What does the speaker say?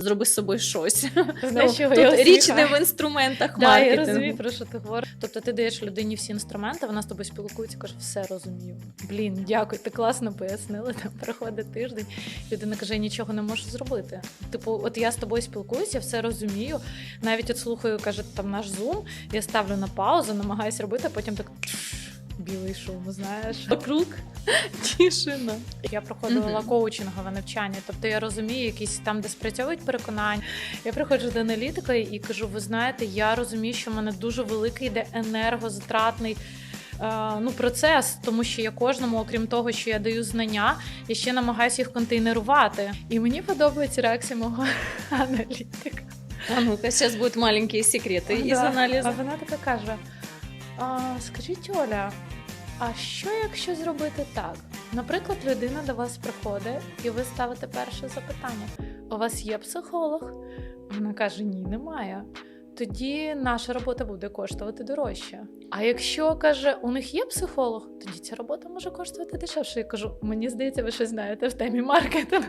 Зроби з собою щось. Знаєш, Ну, тут я річ не в інструментах Да, я маркетингу. розумію, про що ти говориш. Тобто ти даєш людині всі інструменти, вона з тобою спілкується, каже, все розумію. Блін, дякую, ти класно пояснила. Там проходить тиждень. Людина каже, я нічого не можу зробити. Типу, от я з тобою спілкуюся, все розумію. Навіть от слухаю, каже, там наш зум, я ставлю на паузу, намагаюся робити, а потім так. Білий шум, знаєш, вокруг тишина. Я проходила коучингове навчання, тобто я розумію, якісь там, де спрацьовують переконання. Я приходжу до аналітика і кажу: ви знаєте, я розумію, що в мене дуже великий йде енергозатратний. е, Ну, процес, тому що я кожному, окрім того, що я даю знання, я ще намагаюся їх контейнерувати. І мені подобається реакція мого аналітика. А ну-ка, зараз будуть маленькі секрети із Да. аналізу. А вона така каже: а, скажіть, Оля, а що якщо зробити так? Наприклад, людина до вас приходить, і ви ставите перше запитання: у вас є психолог? Вона каже: Ні, немає. Тоді наша робота буде коштувати дорожче. А якщо каже, у них є психолог, тоді ця робота може коштувати дешевше. Я кажу, мені здається, ви щось знаєте в темі маркетингу.